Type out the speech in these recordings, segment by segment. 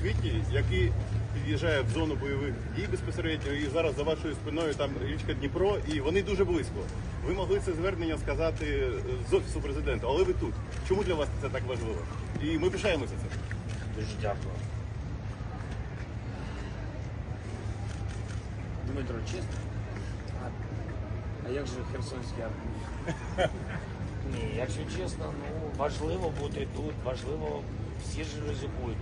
світі, який під'їжджає в зону бойових дій безпосередньо, і зараз за вашою спиною там річка Дніпро, і вони дуже близько. Ви могли це звернення сказати е, з офісу президента, але ви тут. Чому для вас це так важливо? І ми пишаємося цим. Дуже дякую. Дмитро, чесно? А, а як же Херсонський армії? Ні, якщо чесно, ну важливо бути тут, важливо, всі ж ризикують.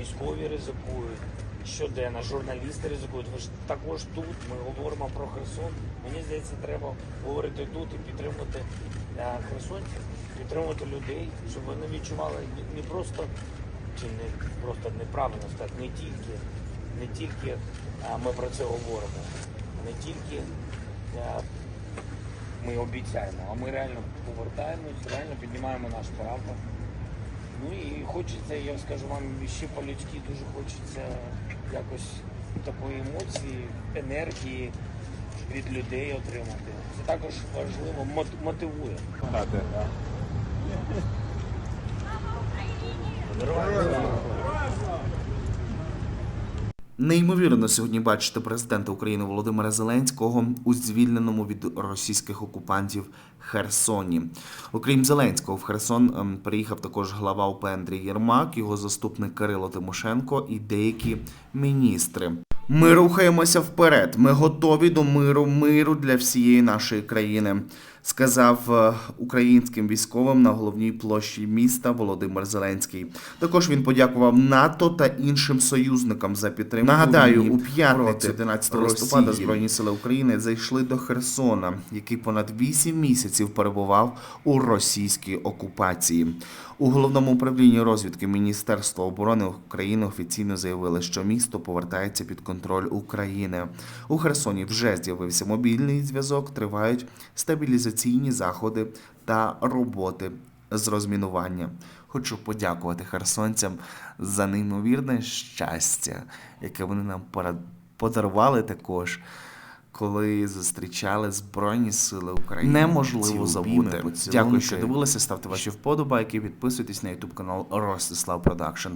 Військові ризикують, щоденно, журналісти ризикують. Ви ж також тут, ми говоримо про Херсон. Мені здається, треба говорити тут і підтримувати е, херсонців, підтримувати людей, щоб вони відчували не- просто чи не просто неправильно сказати, не тільки, не тільки а, ми про це говоримо, не тільки а, ми обіцяємо, а ми реально повертаємось, реально піднімаємо наш прапор. Ну і хочеться, я скажу вам, ще по-людськи дуже хочеться якось такої емоції, енергії від людей отримати. Це також важливо, мот- мотивує. Неймовірно сьогодні бачити президента України Володимира Зеленського у звільненому від російських окупантів Херсоні. Окрім Зеленського, в Херсон ем, приїхав також глава ОП Андрій Єрмак, його заступник Кирило Тимошенко і деякі міністри. Ми рухаємося вперед. Ми готові до миру, миру для всієї нашої країни, сказав е, українським військовим на головній площі міста Володимир Зеленський. Також він подякував НАТО та іншим союзникам за підтримку. Нагадаю, у п'ятницю 11 листопада Збройні сили України зайшли до Херсона, який понад 8 місяців перебував у російській окупації. У головному управлінні розвідки Міністерства оборони України офіційно заявили, що місто повертається під контроль України. У Херсоні вже з'явився мобільний зв'язок, тривають стабілізаційні заходи та роботи з розмінування. Хочу подякувати херсонцям за неймовірне щастя, яке вони нам подарували також. Коли зустрічали Збройні Сили України, неможливо забути. Дякую, що дивилися. Ставте ваші вподобайки, підписуйтесь на YouTube канал Ростислав Продакшн.